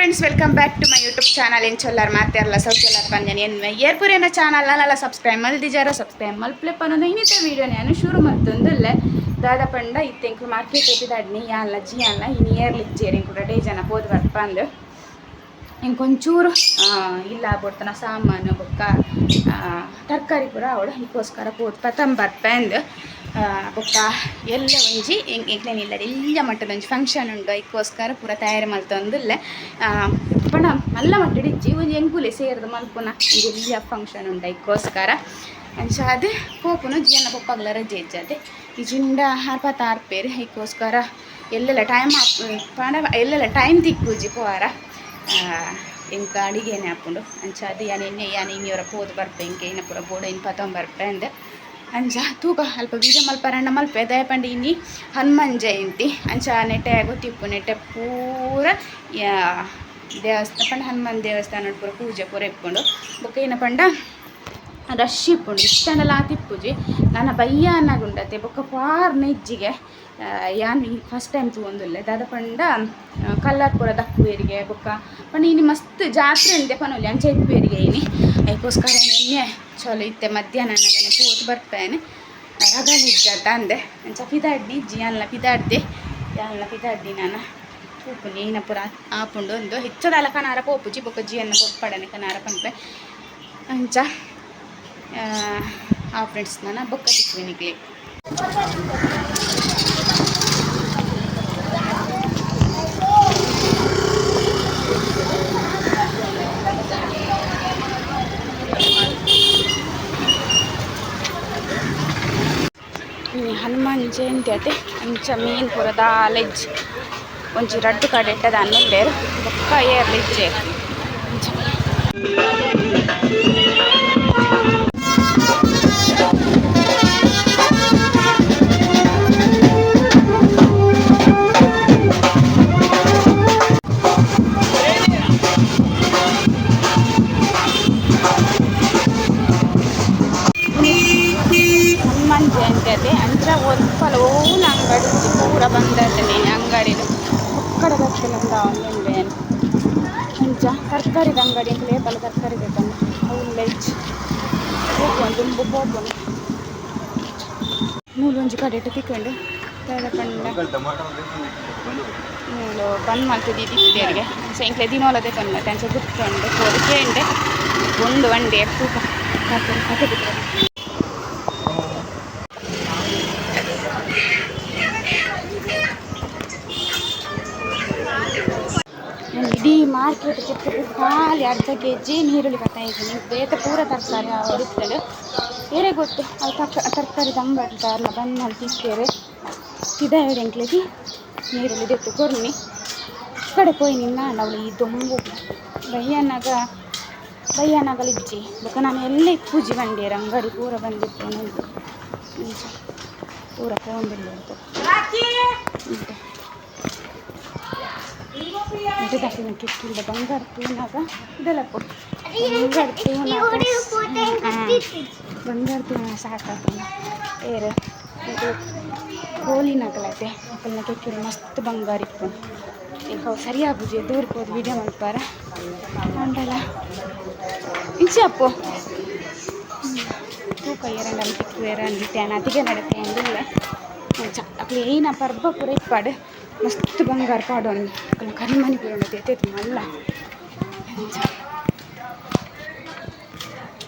Friends welcome back to my YouTube channel ಏನು ಚೊಲ್ಲಾರ್ ಮಾತಾರಲ್ಲ ಸೌಖ್ಯಲ್ಲಾರ ಪಂಜನಿ ಏನು ಏರ್ಪುರೇನ ಚಾನಲ್ ಅಲ್ಲ ಸಬ್ಸ್ಕ್ರೈಬ್ ಮಲ್ದಿಜಾರ ಸಬ್ಸ್ಕ್ರೈಬ್ ಮಲ್ಪ್ಲೆಪ್ಪ ಅನ್ನೋದು ಇನ್ನಿತ ವೀಡಿಯೋ ನಾನು ಶುರು ಮಾಡ್ತೊಂದಲ್ಲೇ ದಾದ ಪಂಡ ಇತ್ತೆಂಕು ಮಾರ್ಕೆಟ್ ಎತ್ತಿದಾಡ್ನಿ ಯಾಲ್ಲ ಜಿ ಅಲ್ಲ ಇನ್ನು ಇಯರ್ಲಿ ಜೇರಿ ಕೂಡ ಡೇ ಜನ ಪೋದು ಬರ್ಪ ಅಂದು ಇಂಕೊಂಚೂರು ಇಲ್ಲ ಬರ್ತಾನ ಸಾಮಾನು, ಬೊಕ್ಕ ತರಕಾರಿ ಪೂರ ಅವಳು ಇದಕ್ಕೋಸ್ಕರ ಪೋದು ಪತಂ ಬರ್ಪಂದು ಬೊಕ್ಕ ಎಲ್ಲ ಒಂಜಿ ಎಂಕ್ಲೇನಿಲ್ಲ ಎಲ್ಲ ಮಟ್ಟದ ಒಂಜಿ ಫಂಕ್ಷನ್ ಉಂಡು ಇದಕ್ಕೋಸ್ಕರ ಪೂರ ತಯಾರಿ ಮಲ್ತೊಂದುಲ್ಲೆ ಪಂಡ ಮಲ್ಲ ಮಟ್ಟದ ಇಜ್ಜಿ ಒಂಜಿ ಎಂಕುಲೆ ಸೇರಿದು ಮಲ್ಪುನ ಎಲ್ಲ ಫಂಕ್ಷನ್ ಉಂಡು ಇದಕ್ಕೋಸ್ಕರ ಅಂಚ ಪೋಪುನು ಜಿಯನ್ನ ಪೊಪ್ಪಗ್ಲ ರಜೆ ಇಜ್ಜದೆ ಈ ಜಿಂಡ ಹರ್ಪತ್ತ ಆರ್ಪೇರು ಇದಕ್ಕೋಸ್ಕರ ಎಲ್ಲೆಲ್ಲ ಟೈಮ್ ಪಂಡ ಎಲ್ಲೆಲ್ಲ ಟೈಮ್ ತಿಕ್ಕುಜಿ ಪೋವಾರ. ಎಂಕ ಅಡಿಗೆನೆ ಹಾಕೊಂಡು ಅಂಚ ಯಾನೆ ಎಣ್ಣೆ ಯಾನ್ ಇನ್ನಿಯವರ ಪೋದು ಬರ್ಪೆ ಇಂಕೆ ಇನ್ನ ಪೂರ ಬೋಡ ಇನ್ನು ಪತೊಂಬರ್ಪೆ ಅಂದೆ. ಅಂಚ ತೂಕ ಅಲ್ಪ ಬೀಜ ಮಲ್ಪ ರಂಡ ಮಲ್ಪೆ ದಯಪಂಡಿ ಇನ್ನಿ ಹನುಮಾನ್ ಜಯಂತಿ. ಅಂಚ ನೆಟ್ಟೆ ಗೊತ್ತಿಪ್ಪು ನೆಟ್ಟೆ ಪೂರ, ಯಾ- ದೇವಸ್ಥಾನ, ಪಂಡ ಹನುಮಾನ್ ದೇವಸ್ಥಾನ ಪೂರ ಪೂಜೆ ಪೂರ ಇಪ್ಕೊಂಡು ಬೊಕ್ಕ ಏನ ಪಂಡ? ರಶ್ ಇಪ್ಪುಂಡು ಇಷ್ಟಂಡಲ ತಿಪ್ಪುಜಿ ನನ್ನ ಬಯ್ಯ ಅನ್ನಗುಂಡತೆ, ಬೊಕ್ಕ ಪಾರ್ನ ಇಜ್ಜಿಗೆ ಯಾನ್ ಫಸ್ಟ್ ಟೈಮ್ ತಗೊಂದುಲ್ಲೆ ದಾದ ಪಂಡ ಕಲ್ಲರ್ ಪೂರ ದಕ್ಕುವೇರಿಗೆ ಬೊಕ್ಕ, ಪಂಡ ಇನಿ ಮಸ್ತ್ ಜಾತ್ರೆ ಅಂದೆ ಪನೊಲಿ, ಅಂಚೆ ಇಪ್ಪೇರಿಗೆ ಇನಿ. ಅದಕ್ಕೋಸ್ಕರ ನಿನ್ನೆ ಚಲೋ ಇತ್ತೆ ಮಧ್ಯಾಹ್ನ ನನಗೆ ಕೂತು ಬರ್ಪೇನೆ ರಗಲ್ ಇಜ್ಜತ್ತ ಅಂದೆ. ಅಂಚ ಪಿದಾಡ್ನಿ ಅಲ್ಲ ಪಿದಾಡ್ದೆ. ಯಾನ್ಲ ಪಿದಾಡ್ದಿ ನಾನು. ಪೂಪು ನೀನ ಪೂರ ಆಪುಂಡು ಒಂದು ಹೆಚ್ಚದಲ್ಲ ಕನಾರ ಪೋಪುಜಿ ಬೊಕ್ಕ ಜಿಯನ್ನ ಕನಾರ ಪಂಪೆ. ಅಂಚ, ಆ ಫ್ರೆಂಡ್ಸ್ ನಾನು ಬೊಕ್ಕ ತಿಕ್ವಿನಿಗ್ಲಿ ಈ ಹನುಮಾನ್ ಜಯಂತಿ ಅತೆ ಅಂಚ ಮೀನ್ ಪೂರ ದಾಲೆಜ್ ಒಂಜಿ ರಡ್ಡು ಕಡೆ ಇಟ್ಟದ ಅನ್ನೊಂದೇರು ಬೊಕ್ಕ ಏರ್ಲಿಜ್ಜೆ ಅಂಚ ಓನ್ ಅಂಗಡಿ ಪೂರ ಬಂದತೆ ಅಂಗಡಿಡು ಒಕ್ಕಡ ಬರ್ತಲಂದ ಒಂದೊಂದೇ ಅಂಚ, ತರಕಾರಿದ ಅಂಗಡಿ ಅಂತ ಲೇಪಲ ತರಕಾರಿ ಬೇಕನ್ನು ಅವು ಲೆಜ್ ಹೋಗುವ, ದುಂಬು ಹೋಗುವ. ನೂಲು ಒಂಜಿ ಕಡೆ ತಿಕ್ಕೊಂಡು ನೂಲು ಬಂದ್ ಮಾಡ್ತಿದ್ದಿ ತಿಕ್ಕೇರಿಗೆ ಸೈಂಕ್ಲೆ ದಿನೋಲದೆ ಬಂದ್ ಮತ್ತೆ ಅಂಚೆ ಬಿಟ್ಕೊಂಡು ಕೋರಿಕೆ ಉಂಡೆ ಒಂದು ಒಂಡೆ ತೂಕ ನಾನು ಮಾರ್ಕೆಟ್ ಚಿಕ್ಕ ಖಾಲಿ ಅರ್ಧ ಕೆ ಜಿ ನೀರುಳ್ಳಿ ಬರ್ತಾ ಇದ್ದೀನಿ ಬೇಗ ಪೂರ ತರಕಾರಿ ಹೊಡಿತಾರೆ ಬೇರೆ ಗೊತ್ತು ಅದು ತಕ್ಕ ತರಕಾರಿ ಅಂಗಡಿದಾರಲ್ಲ ಬಂದು ಅಲ್ಲಿ ತಿಂತೇವೆ ಇದ ಹೇಳಿ ಎಂಕ್ಲೆಗಿ ನೀರುಳ್ಳಿ ದೆತ್ತು ಕೊರ್ನಿ ಕಡೆ ಪೋಯಿ ನಿನ್ನ ಅವಳು ಈ ದೊಂಬು. ಬಯ್ಯನಾಗ ಇಜ್ಜಿ. ಬಕ ನಾನು ಎಲ್ಲ ಪೂಜಿ ಬಂದೆ ಅಂಗಡಿ ಪೂರ ಬಂದಿತ್ತು ನಂದು ಪೂರ ತಗೊಂಡಿಲ್ಲ ಅಂತ. ಇದು ದಾಟಿನ ಕಿಕ್ಕಿಲ್ದ ಬಂಗಾರ ತೂನಾಗ ಇದೆಲ್ಲಪ್ಪ ಬಂಗಾರ ತೂನಾಗ ಬಂಗಾರ ತೂನ ಸಾಕಾಗ್ತದೆ. ಏರು. ಇದು ಕೋಳಿ ನಗಲತೆ ಮಕ್ಕಳನ್ನ ಕೆಕ್ಕಿರು ಮಸ್ತ್ ಬಂಗಾರ ಇಪ್ಪು ಈಗ ಅವು ಸರಿಯಾಗುಜಿ ಎದುರ್ಬೋದು ವಿಡಿಯೋ ಮಲ್ಪಾರ ಉಂಟಲ್ಲ ಇಂಚೆ ಅಪ್ಪು. ತೂಕ ಏರಂಡಲ್ಲಿ ತಿಕ್ಕು ಏರಂಡಿ ತೇನ ಅತಿಗೆ ನಡತೆ ಅಂದಿಲ್ಲ. ಅಕ್ಲಿ ಏನ ಪರ್ಬ ಪೂರ ಇಪ್ಪಾಡು ಮಸ್ತ್ ಬಂಗಾರ ಪಾಡೋನು ಅಕ್ಕನ ಕರಿಮನಿ ಪೂರ ಎತ್ತೈತಿ ಮಲ್ಲ.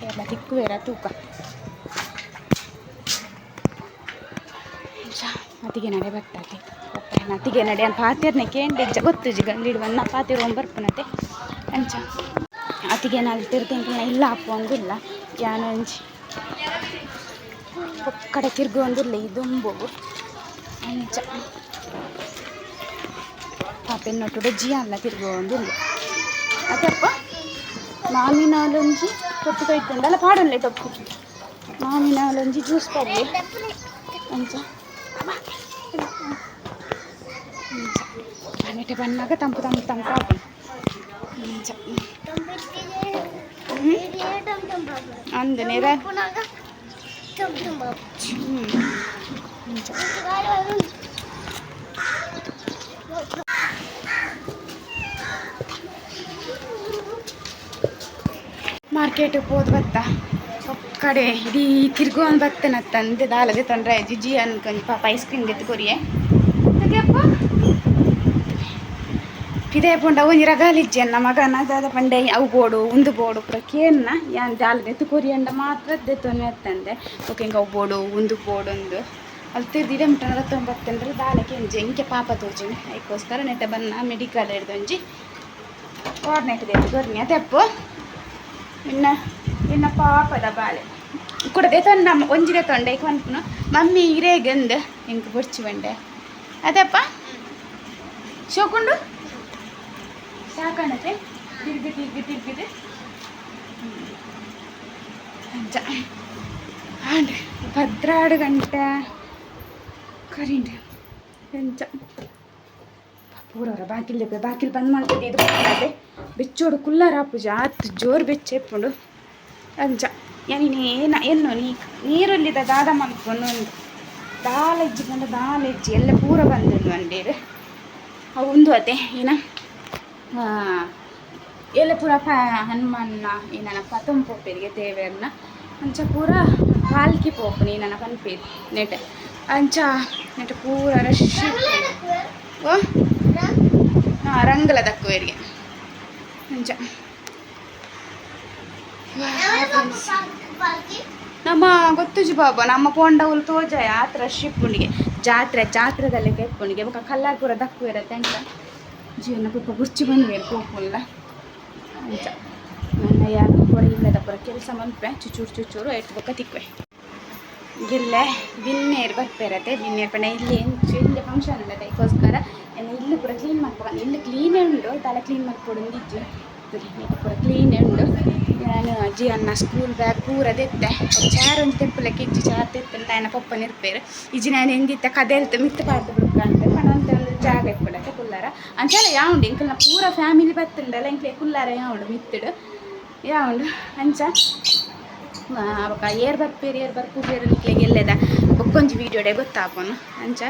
ಎಲ್ಲ ತಿಕ್ಕುವೇರ ತೂಕ. ಅತಿಗೆ ನಡೆ ಬರ್ತದೆ ಅತಿಗೆ ನಡೆ ಅಂತ ಪಾತಿರ್ನೆ ಕೇಂದ್ರ ಗೊತ್ತು ಜಿ ಗಲ್ಲಿಡು ಬನ್ನ ಪಾತಿರು ಒಂಬರ್ಪನತೆ ಅಂಚ ಅತಿಗೆ ನಾನು ತಿರ್ತೀನಿ ಇಲ್ಲ ಅಪ್ಪ ಒಂದಿಲ್ಲ ಯಾನು ಅಂಜಿ ಕಡೆ ತಿರ್ಗು ಒಂದಿಲ್ಲ ಇದೊಂಬು ಅಂಚ ಪಾಪೆನ್ನೊಟ್ಟು ಜಿ ಅಲ್ಲ ತಿರ್ಗು ಒಂದಿಲ್ಲ ಅದಪ್ಪ ಮಾವಿನಾಲೊಂಜಿ ತೊಟ್ಟು ಕೊಯ್ತುಂಡಲ್ಲ ಪಾಡೊನ್ಲೆ ಟೊಪ್ಪು ಮಾವಿನಾಲೊಂಜಿ ಜ್ಯೂಸ್ ಪಡ್ಲಿ ಅಂಚ ನೆಟ್ಟೆ ಬನ್ನಾಗ ತಂಪು ತಂಪು ತಂಪು ಆಪು ಅಂಚ ಮಾರ್ಕೆಟ್ ಹೋದ್ ಬತ್ತ ಕಡೆ ಇಡೀ ತಿರ್ಗೊಂಡು ಬರ್ತೇನತ್ತ ತಂದೆ ದಾಲದೆ ತಂದ್ರೆ ಜಿಜಿ ಅನ್ಕೊಂಡು ಪಾಪ ಐಸ್ ಕ್ರೀಮ್ ಗೆದ್ದು ಕೊರಿಯೆ. ತೆಗೆಯಪ್ಪ ಪಿದೆ ಪುಂಡ ಒಂಜಿ ರಗಾಲಿಜ್ಜಿ ಅನ್ನ ಮಗನ ದಾದ ಪಂಡೆ, ಅವು ಬೋಡು, ಉಂದು ಬೋಡು ಪುರ ಕೇನ್ನ ಯಾನ್ ದಾಲ್ ದೆತ್ತು ಕೊರಿ ಅಂಡ ಮಾತ್ರ ದೆತ್ತೊನೆ ಅತ್ತಂದೆ ಓಕೆ, ಹಿಂಗೆ ಅವು ಬೋಡು, ಉಂದು ಬೋಡು ಒಂದು ಅಲ್ಲಿ ತಿರ್ದಿಡೆ ಮುಟ್ಟ ತೊಂಬತ್ತಂದ್ರೆ ದಾಲಕ್ಕೆ ಒಂಜಿ ಎಂಕೆ ಪಾಪ ತೋಜಿನಿ ಅದಕ್ಕೋಸ್ಕರ ನೆಟ್ಟ ಬನ್ನ ಮೆಡಿಕಲ್ ಹಿಡ್ದೊಂಜಿ ಕೋರ್ನೆಟ್ ದೆತ್ತು ಕೊರ್ನಿ. ಅದೆಪ್ಪು ಇನ್ನ ಇನ್ನ ಪಾಪದ ಬಾಳೆ ಕುಡದೆ ತೊಂಡ ಒಂಜಿಗೆ ತೊಂಡೆ ಕೊನ್ಪುನು ಮಮ್ಮಿ ಇರೇಗಂದು ಹಿಂಗೆ ಬುಡ್ಚಿ ಬಂಡೆ ಅದಪ್ಪ ಶೋಕೊಂಡು ಸಾಕಣತೆ ತಿರ್ಗಿ ತಿರ್ಗಿ ತಿರ್ಗಿದೆ ಆಂಡ್ ಭದ್ರಾಡು ಗಂಟೆ ಕರೀಂಡ್ರಿ ಎಂಚ ಪೂರವರ ಬಾಕಿಲ್ ದೆಪ್ಪೆ ಬಾಕಿಲ್ ಬಂದ್ ಮಾಡ್ತಿದ್ದೆ. ಇದು ಅದೇ ಬೆಚ್ಚೋಡು ಕುಲ್ಲರ ಪೂಜ. ಆತು ಜೋರು ಬೆಚ್ಚೆಪ್ಪುಂಡು ಅಂಜ. ಏನ ಎನ್ನು ನೀ ನೀರುಲ್ಲಿದ ದಾದ ಮಲ್ಕೊಂಡು ಒಂದು ದಾಲ ಇಜ್ಜಿಕೊಂಡು ದಾಲ ಹೆಜ್ಜೆ ಎಲ್ಲ ಪೂರ ಬಂದಿದ್ದು ಅಂಡೇರು ಅವು ಒಂದು ಅದೇ ಏನ? ಎಲ್ಲ ಪೂರ ಪ ಹನುಮನ್ನ, ಏನನ ಪತಂ ಪೋಪೇರಿಗೆ ದೇವೆಯನ್ನ ಅಂಚ ಪೂರ ಪಾಲ್ಕಿ ಪೋಪು ನೀನನ ಪನ್ಪೇರಿ ನೆಟ. ಅಂಚ ನೆಟ ಪೂರ ರಶ್ ಓ? ರಂಗಲ ದಕ್ಕುವರಿಗೆ ಅಂಚ ನಮ್ಮ ಗೊತ್ತುಜಿ ಬಾಬಾ, ನಮ್ಮ ಪೋಂಡವುಲು ತೋಜಾಯ ಆತ್ರ ಶಿಪ್ಪುಣಿಗೆ ಜಾತ್ರೆ, ಜಾತ್ರೆದಲ್ಲಿ ಕೆಪ್ಪುಣಿಗೆ ಬೊಕ ಕಲ್ಲಾಪುರ ದಕ್ಕು ಇರತ್ತೆ ಅಂತ ಜೀವನ ಪುಪ್ಪ ಗುರ್ಚಿ ಬಂದ್ವೇರು ಕೋಪುಲ್ಲ ಅಂಚ ನನ್ನ ಯಾರು ಇಲ್ಲದ ಪುರ ಕೆಲಸ ಮಲ್ಪೆ ಚುಚೂರು ಚುಚೂರು ಎಟ್ಟು ಬೊಕ್ಕ ತಿಕ್ವೆ ಗಿಲ್ಲೆ ಬಿನ್ನೇರು ಬರ್ತಿರತ್ತೆ ಬಿನ್ನೇರು ಪಣ ಇಲ್ಲಿ ಇಲ್ಲಿ ಫಂಕ್ಷನ್ ಇಲ್ಲ ಅದಕ್ಕೋಸ್ಕರ ಎಲ್ಲ ಇಲ್ಲಿ ಪೂರ ಕ್ಲೀನ್ ಮಾಡ್ಕೊಂಡು ಇಲ್ಲಿ ಕ್ಲೀನೇ ಉಂಡು ತಲೆ ಕ್ಲೀನ್ ಮಾಡ್ಕೊಡು ಇಜ್ಜಿ ಪೂರ ಕ್ಲೀನೇ ಉಂಡು ನಾನು ಅಜ್ಜಿ ಅನ್ನ ಸ್ಕೂಲ್ ಬ್ಯಾಗ್ ಪೂರ ತೆತ್ತೆ ಚಾರ್ ಒಂದು ತೆಪ್ಪಲಕ್ಕೆ ಇಜ್ಜಿ ಚಾರ್ ತೆತ್ತಂತ ఆయన ಪಪ್ಪ ನಿರ್ಪೇರು ಇಜ್ಜಿ ನಾನು ಎಂದಿತ್ತ ಕದೆಲ್ತು ಮಿತ್ತು ಪಾಡ್ದು ಬಿಡ್ಕ ಅಂತ ಪಣ ಅಂತ ಒಂದು ಜಾಗ ಇಟ್ಬಿಡತ್ತೆ ಕುಲ್ಲಾರ ಅಂಚಲ್ಲ ಯಾವುಂಡು ಇಂಕಲ್ನ ಪೂರ ಫ್ಯಾಮಿಲಿ ಬತ್ತುಂಡಲ್ಲ ಇಂಕ್ಲೆ ಕುಲ್ಲಾರ ಯಾವುಂಡು ಮಿತ್ತುಡು ಯಾವುಂಡು ಅಂಚ ಅವಕ್ಕ ಏರ್ ಬರ್ಪೇರು ಏರ್ ಬರ್ಪುಬೇರು ನಿಕ್ಲೆಗೆ ಎಲ್ಲೆದ ಬೊಕ್ಕೊಂಜಿ ವೀಡಿಯೋಡೆ ಗೊತ್ತಾಪನು ಅಂಚ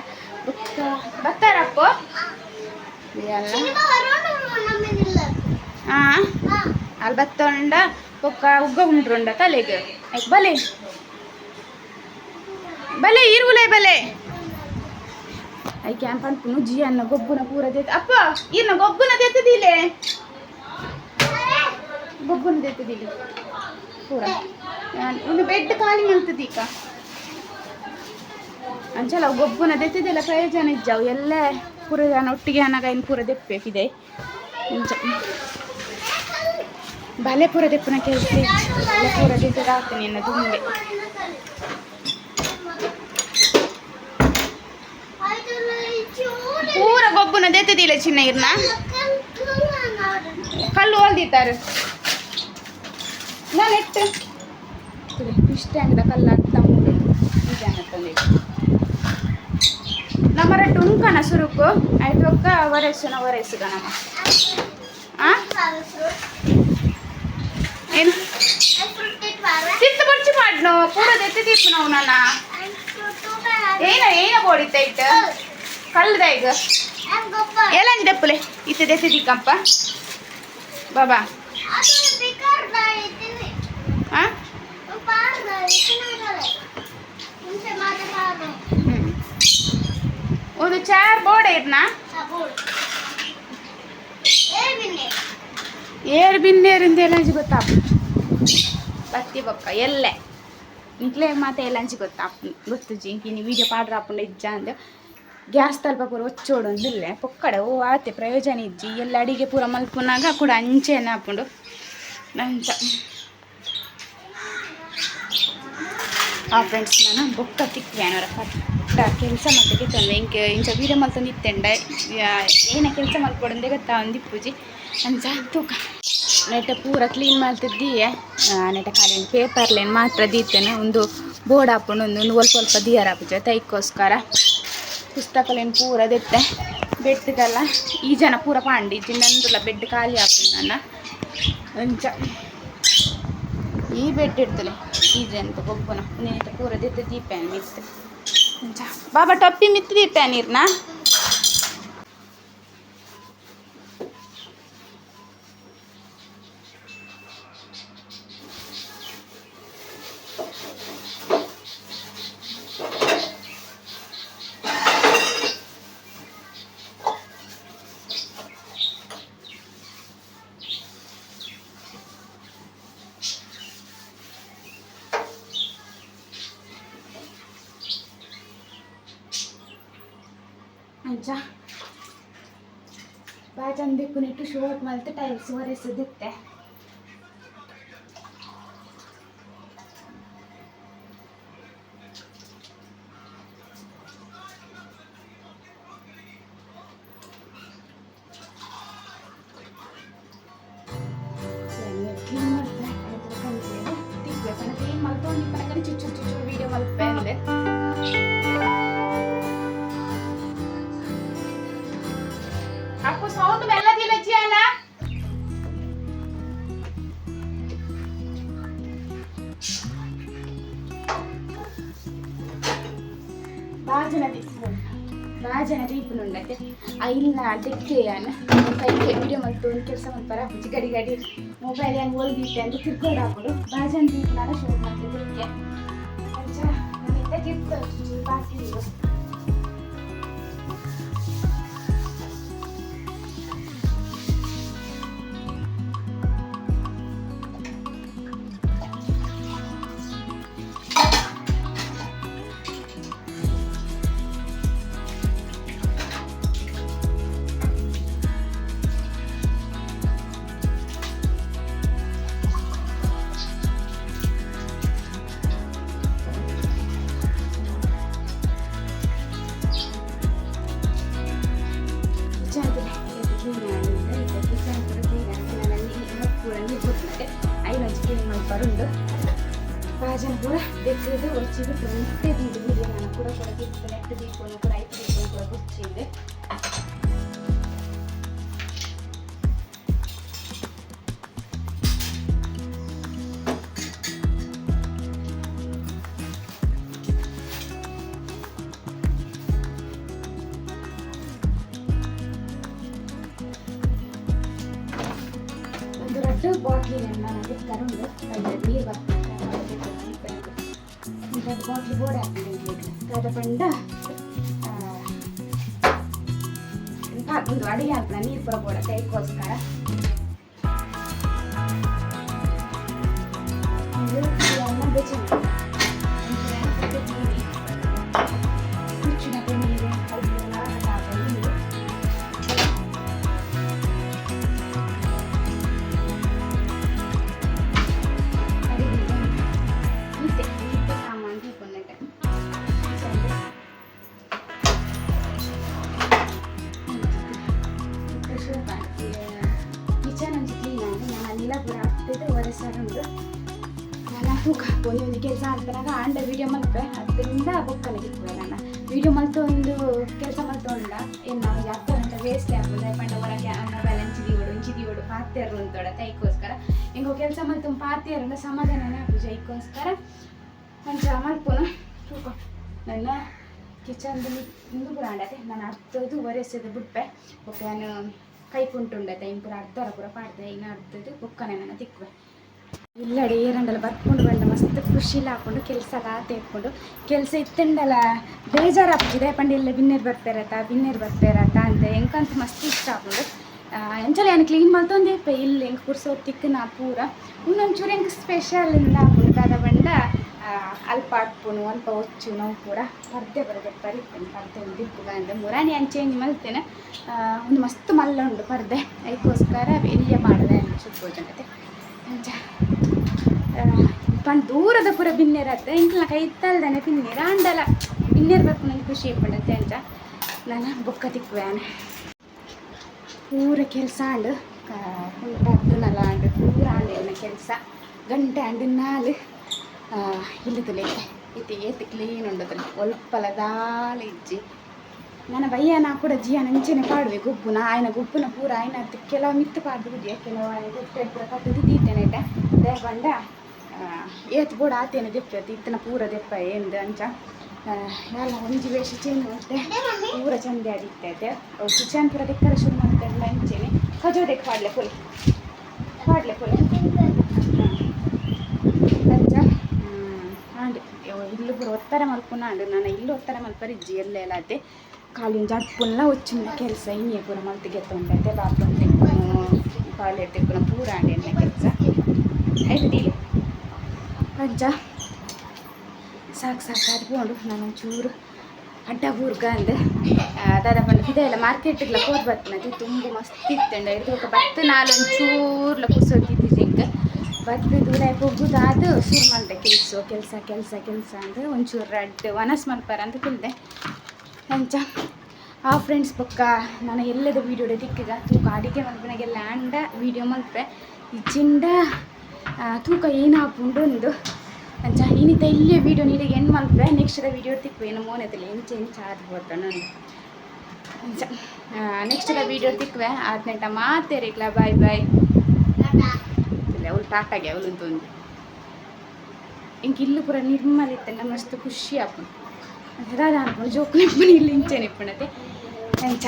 ಹಾಂ. ಅಲ್ಲಿ ಬತ್ತೊಂಡ ಬೊಕ್ಕ ಉಗ್ಗ ಉಂಡ್ರುಂಡ ತಲೆಗೆ. ಆಯ್ತು ಬಲೆ. ಬಲೆ ಈರುಲೆ ಬಲೆ. ಐ ಕ್ಯಾಂಪ್ ಅನ್ಪುನು ಜಿ ಅನ್ನ ಗೊಬ್ಬುನ ಪೂರ ದೇತ ಅಪ್ಪ ಇನ್ನ ಗೊಬ್ಬುನ ದೇತದಿಲೆ ಗೊಬ್ಬುನ ದೇತದಿಲೆ ಪೂರ. ಇನ್ನು ಬೆಡ್ ಖಾಲಿ ಮಾಡ್ತದೀಕ ಅಂಚಲ ಗೊಬ್ಬುನ ದೆತ್ತಿದೆಲ್ಲ ಪ್ರಯೋಜನ ಇದ್ದಾವು ಎಲ್ಲ ಪೂರ ಜನ ಒಟ್ಟಿಗೆ ಇನ್ನು ಪೂರ ದೆಪ್ಪೇಕಿದೆ. ಇಂಚ ಬಲೆ ಪೂರ ದೆಪ್ಪನ ಕೆಲಸ ಬಲೆ ಪೂರ ದೆತ್ತದಾಗ್ತೀನಿ ಇನ್ನು ದುಂಬೆ. ಪೂರ ಗೊಬ್ಬುನ ದೆತ್ತಿದಿಲ್ಲ ಚಿನ್ನ ಇರ್ನ. ಕಲ್ಲು ಹೊಲ್ದಿತ್ತಾರೆ ನಾನು ಎಟ್ಟು ಫಿಶ್ ಟ್ಯಾಂಕ್ದ ಕಲ್ಲು ಅತ್ತ ಮೂರು ನಿಜಾನತ್ತಂದೆ ನಮ್ಮ ರಟ್ಟು ಉಂಕನ ಸುರುಕು. ಆಯ್ತು ಒಕ್ಕ ವರೆಸುನ ವರೆಸುಗ ನಮ್ಮ. ಆ? ಏನು? ತಿತ್ತು ಬಡ್ಚಿ ಮಾಡ್ನು ಪೂರ ದೆತ್ತಿ ತಿಪ್ಪು ನಾವು ನನ್ನ. ಏನ ಏನ ಬೋಡಿತ್ತ ಇಟ್ಟು? ಕಲ್ಲದ ಈಗ? ಏಲಂಜಿ ದೆಪ್ಪಲೆ. ಇತ್ತು ದೆತ್ತಿ ದಿಕ್ಕಪ್ಪ ಬಾಬಾ ಆ? ಹ್ಮ್. ಒಂದು ಚಾರ್ ಬೋರ್ಡ್ ಇರ್ನ ಏರ್ ಬಿನ್ನೇರಿಂದ ಎಲ್ಲಂಜಿ ಗೊತ್ತಾ? ಬತ್ತಿ ಬೊಕ್ಕ ಎಲ್ಲೆ. ನಿಕ್ಲೆ ಮಾತೆ ಎಲ್ಲಂಜಿ ಗೊತ್ತಾ? ಗೊತ್ತು ಜಿಂಕಿ ನೀ ವಿಡಿಯೋ ಪಾಡ್ರ ಹಾಪುಂಡ ಇಜ್ಜ ಅಂದ್. ಗ್ಯಾಸ್ ತಲ್ಪ ಪೂರ ಒಚ್ಚೋಡು ಅಂದಿಲ್ಲೆ. ಪೊಕ್ಕಡೆ ಓ ಆತೆ ಪ್ರಯೋಜನ ಇಜ್ಜಿ. ಎಲ್ಲ ಅಡಿಗೆ ಪೂರ ಮಲ್ಪುನಾಗ ಕೂಡ ಅಂಚೆನ ಹಾಪುಂಡು ನಂಚ ಆ ಫ್ರೆಂಡ್ಸ್ ನಾನು ಬೊಕ್ಕ ತಿಕ್ವೆ ಅನ್ನೋರ ಕಟ್ಟ ಕೆಲಸ ಮತ್ತೆ ತಂದೆ ಹಿಂಗೆ ಇಂಚ ವೀಡಿಯೋ ಮಲ್ತಂದು ಇತ್ತೆಂಡ ಏನ ಕೆಲಸ ಮಾಡ್ಕೊಡಂದೆ ಗೊತ್ತಾ ಒಂದು ಪೂಜಿ. ಅಂಚ ತೂಕ. ನೆಟ್ಟ ಪೂರ ಕ್ಲೀನ್ ಮಾಡ್ತಿದ್ದಿ. ನೆಟ್ಟ ಖಾಲಿ ಪೇಪರ್ಲೇನ್ ಮಾತ್ರ ದೀತೇನೆ, ಒಂದು ಬೋರ್ಡ್ ಹಾಕೊಂಡು ಒಂದು ಒಂದು ಸ್ವಲ್ಪ ಸ್ವಲ್ಪ ದಿಯರ್ ತೈಕೋಸ್ಕರ ಪುಸ್ತಕಲೇನು ಪೂರ ದೆತ್ತೆ ಬೆಟ್ಟದಲ್ಲ, ಈ ಜನ ಪೂರ ಪಾಂಡಿ ನಂದುಲ್ಲ ಬೆಡ್ ಖಾಲಿ ಹಾಕೊಂಡು ನನ್ನ. ಅಂಚ ಈ ಬೆಡ್ ಇಡ್ತಲೆ ಈ ಜನ ಗೊಬ್ಬನ ಪೂರ ದೆತ್ತೆ ದೀಪ ಮಿತ್ತೆ ಬಾಬಾ ಟಪ್ಪಿ ಮಿತ್ತು ದೀಪ್ಯಾನ एकोणीस शो मला ते टाईल्सवर असं देते బాజన తీసుకున్నాను ಬಾಜನ ದೀಪನುಂಡತೆ ಐಲ್ನ ಅದಕ್ಕೆ ಕೈಗೆ ವಿಡಿಯೋ ಮಾಡ್ಕೊಂಡು ಕೆಲಸ ಮಾಡ್ತಾರೆ ಬುಜ್ಜಿ ಗಡಿ ಗಡಿ ಮೊಬೈಲ್ ಹೆಂಗೆ ಓಲ್ದಿತ್ತೆ ಅಂತ ತಿರ್ಕೊಂಡು ಹಾಕೋದು ಬಾಜನ ದೀಪನಾಗ ಶುರು ಮಾಡ್ತಿದ್ದಕ್ಕೆ ಅಜ್ಜ ನೆಟ್ಟೆ ದೀದು ಬಿಡಿ ನಾನು ಕೂಡ ಕೂಡ ತಿಂದು ನೆಟ್ಟು ದೀಪವನ್ನು ಕೂಡ ಐದು ದೀಪವನ್ನು ಕೂಡ ಕುಚ್ಚಿದೆ ಹಾಕಿದೆ ಕದ ಪಂಡ ಒಂದು ಅಡಿಗೆ ಹಾಕ್ನ ನೀರು ಕೂಡ ಬೋಡ ಕೈಗೋಸ್ಕರ ಇದು ತೂಕ ಒಂದೊಂದು ಕೆಲಸ ಆಗ್ತಾರಾಗ ಆಂಡ ವಿಡಿಯೋ ಮಲ್ಪೆ. ಅದರಿಂದ ಬುಕ್ ಇಟ್ವೆ ನಾನು ವಿಡಿಯೋ ಮಲ್ತು ಒಂದು ಕೆಲಸ ಮಲ್ತೊಂಡ ಏನು ನಾವು ಯಾಕೋ ಅಂತ ವೇಸ್ಟ್ ಆಗ್ಬೋದು ಪಂಡ ಒಳಗೆ ಅನ್ನ ಬ್ಯಾಲೆನ್ಸ್ ಇಂಚಿದೆಯೋಡು ಓಡು ಪಾತ್ಯರು ಅಂತೋಡ ತೈಕೋಸ್ಕರ ಹಿಂಗೋ ಕೆಲಸ ಮಲ್ತು ಪಾತ್ಯರಿಂದ ಸಮಾಧಾನನೇ ಆಪುಜ ಐಕೋಸ್ಕರ ಮಂಚ ಮಲ್ಪುನ. ತೂಕ. ನನ್ನ ಕಿಚನ್ದಲ್ಲಿ ಇಂದು ಪೂರ ಆಂಡತೆ ನಾನು ಅರ್ಧದು ಒರೆಸೋದು ಬಿಟ್ಪೆ. ಓಕೆ ನಾನು ಕೈ ಕುಂಟುಂಡತೆ ಇನ್ನು ಪೂರ ಅರ್ಧರ ಪೂರ ಪಾಡ್ದೆ. ಇನ್ನು ಅರ್ಧದ್ದು ಬುಕ್ಕನೆ ನಾನು ತಿಕ್ಕುವೆ. ಇಲ್ಲಡಿ ಏರಂಡಲ್ಲ ಬರ್ಕೊಂಡು ಬಂದ, ಮಸ್ತ್ ಖುಷಿಲಿ ಹಾಕೊಂಡು ಕೆಲಸ ಎಲ್ಲ ತೆಕ್ಕೊಂಡು ಕೆಲಸ ಇತ್ತಂಡಲ ಬೇಜಾರಾಗ್ತಿದೆ ಪಂಡ ಇಲ್ಲ ಬಿನ್ನೇರು ಬರ್ತಾರತ್ತ ಬಿನ್ನೇರು ಬರ್ತಾರತ್ತ ಅಂತ ಹೆಂಗಂತ ಮಸ್ತ್ ಇಷ್ಟ ಆಗೋದು ಎಂಚಲ ಏನು ಕ್ಲೀನ್ ಮಾಡ್ತೊಂದೇ ಪೆ ಇಲ್ಲಿ, ಹೆಂಗೆ ಕುರ್ಸೋ ತಿಕ್ಕ ನಾ ಪೂರ. ಇನ್ನೊಂಚೂರು ಹೆಂಗೆ ಸ್ಪೆಷಲ್ ಇಂದ ಹಾಕೊಂಡು ದಾದ ಬಂಡ ಅಲ್ಪ ಹಾಕ್ಪುನು ಅಲ್ಪ ಒಚ್ಚು ನಾವು ಕೂಡ ಪರ್ದೆ ಬರದೆ ಬರೀತೇನೆ ಪರ್ದೆ ಒಂದು ದಿಪ್ಪುಗ ಅಂದರೆ ಮುರಾಣಿ ಅಂಚೆ ಚೇಂಜ್ ಮಲ್ತೇನೆ? ಒಂದು ಮಸ್ತ್ ಮಲ್ಲ ಉಂಡು ಪರ್ದೆ. ಅದಕ್ಕೋಸ್ಕರ ಎಲ್ಲಿಯ ಮಾಡಿದೆ ಅಂತ ಸುತ್ತ ಜನತೆ ಅಂಚ ಪಂಡ್ ದೂರದ ಪೂರ ಬಿನ್ನೇರತ್ತೆ ಇಂಕ್ಲ ಕೈ ಇತ್ತಲ್ದಾನೆ ಬಿನ್ನೇರ ಅಂಡಲ ಬಿನ್ನೇರ್ ಬೇಕು ನನಗೆ ಖುಷಿ ಇಪ್ಪಡತ್ತೆ ಅಂತ. ನಾನು ಬೊಕ್ಕ ತಿಕ್ಕುವೇನೆ ಪೂರ ಕೆಲಸ ಆಂಡ್ ಕುಂಟು ಅಂಡು ಪೂರ ಆಂಡು ಕೆಲಸ. ಗಂಟೆ ಅಂಡು ನಾಲು ಇಲ್ಲದಲೆ ಇತಿ, ಏತಿ ಕ್ಲೀನ್ ಉಂಡದಲ್ಲಿ ಒಲ್ಪಲ ದಾಲ ಇಜ್ಜಿ. ನನ್ನ ಭಯ್ಯ ನಾ ಕೂಡ ಜಿಯ ನಂಚನೆ ಪಾಡುವೆ ಗುಬ್ಬುನ ಆಯ್ನ ಗುಬ್ಬುನ ಪೂರ ಆಯ್ನ ಕೆಲವು ಮಿತ್ತು ಪಾಡ್ದು ಕೆಲವು ಗೊತ್ತೆ ಪೂರ ಕಟ್ಟದು ದೀತೇನೆ ಬಂಡ ಏತ್ ಬೋಡ ಆತೇನೆ ದೆಪ್ಪೆ ಇತ್ತನ ಪೂರ ದೆಪ್ಪ ಎಂದು ಅಂಚ ಆ, ಎಲ್ಲ ಒಂಜಿ ವೇಷ ಚೇಂಜ್ ಮಾಡ್ತೆ ಪೂರ ಚಂದ ಆಡಿತ್ತೈತೆ ಅವು ಕಿಚನ್ ಪೂರ ತೆಕ್ಕರ ಶುರು ಮಾಡ್ತಾರೆ ಲಂಚೇನೆ ಕಜೋದಕ್ಕೆ ಪಾಡ್ಲೆ ಫುಲ್ ಪಾಡ್ಲೆ ಫುಲ್ ಅಂಚ ಆಂಡ್ ಇಲ್ಲು ಪೂರ ಒತ್ತರ ಮಲ್ಪುನ ಆಂಡ್ ನಾನು ಇಲ್ಲು ಒತ್ತರ ಮಲ್ಪರಿಜ್ಜಿ ಎಲ್ಲೆಲ್ಲ ಅದೇ ಕಾಲಿನ ಜಡ್ಪುಲ್ಲ వచ్చిన ಕೆಲಸ ಇನ್ನೇ ಪೂರ ಮಲ್ತಿಗೆ ತೊಂಡೈತೆ ಬಾತ್ರೂಮ್ ತೆಕ್ಕನು ಟಾಯ್ಲೆಟ್ ತೆಕ್ಕನು ಪೂರ ಆಂಡ್ ಎಣ್ಣೆ ಕೆಲಸ ಆಯ್ತು ಪಂಚ ಸಾಕು ಸಾಕು ಅದ್ಕೊಂಡು ನಾನು ಒಂಚೂರು ಅಡ್ಡ ಬೂರ್ಗ ಅಂದ್. ದಾದ ಪಂಡ ಇದೆಲ್ಲ ಮಾರ್ಕೆಟ್ಗ್ಲ ಹೋದ್ ಬರ್ತನದೆ ತುಂಬ ಮಸ್ತ್ ಇತ್ತಂಡ ಇರ್ದು ಬತ್ತು ನಾಲೊಂಚೂರ್ಲ ಕುಸೋತಿದ್ದಿ ಜಿಂಕ್ ಬತ್ತು ದೂರ ಹೋಗುದಾದ ಶುರು ಮಾಡಿದೆ, ಕೆಲಸ ಕೆಲಸ ಕೆಲಸ ಕೆಲಸ ಅಂದರೆ ಒಂಚೂರು ರಡ್ಡ್ ವನಸ್ ಮಲ್ಪಾರ ಅಂತ ಕುಲ್ದೆ ಅಂಚ ಆ ಫ್ರೆಂಡ್ಸ್ ಪಕ್ಕ ನಾನು ಎಲ್ಲದ ವೀಡಿಯೋ ದಿಕ್ಕಿಗ ತೂಕ ಅಡಿಗೆ ಮಲ್ಪನಾಗೆಲ್ಲ ಲ್ಯಾಂಡ ವೀಡಿಯೋ ಮಲ್ಪೆ. ಇಚ್ಚಿಂದ ತೂಕ ಏನಾಪುಂಡು ಒಂದು ಅಂಚ ಇನ್ನಿತ ಇಲ್ಲೇ ವೀಡಿಯೋ ನೀಡಿಗೆ ಏನು ಮಲ್ಪೆ ನೆಕ್ಸ್ಟ್ ವೀಡಿಯೋ ತಿಕ್ಕು, ಏನು ಮೋನೆದಲ್ಲಿ ಎಂಚೆ ಎಂಚ ಆದ್ ಹೋದ ನಾನು. ಅಂಚ ನೆಕ್ಸ್ಟ್ ವೀಡಿಯೋ ತಿಕ್ವೆ ಆದ್ನೆಂಟ ಮಾತೇರಿಕ್ಲ ಬಾಯ್ ಬಾಯ್ ಅವಳು ಟಾಟಾಗೆ, ಅವಳು ಒಂದು. ಇಂಕ ಇಲ್ಲೂ ಪೂರ ನಿರ್ಮಲ ಇತ್ತಂಡ ಮಸ್ತ್ ಖುಷಿ ಆಪುಂಡು ಅದಾದ ಅನ್ಕೊಂಡು, ಜೋಕು ಇಲ್ಲಿ ಇಂಚೆ ನಿಪ್ಪಣತೆ ಅಂಚ.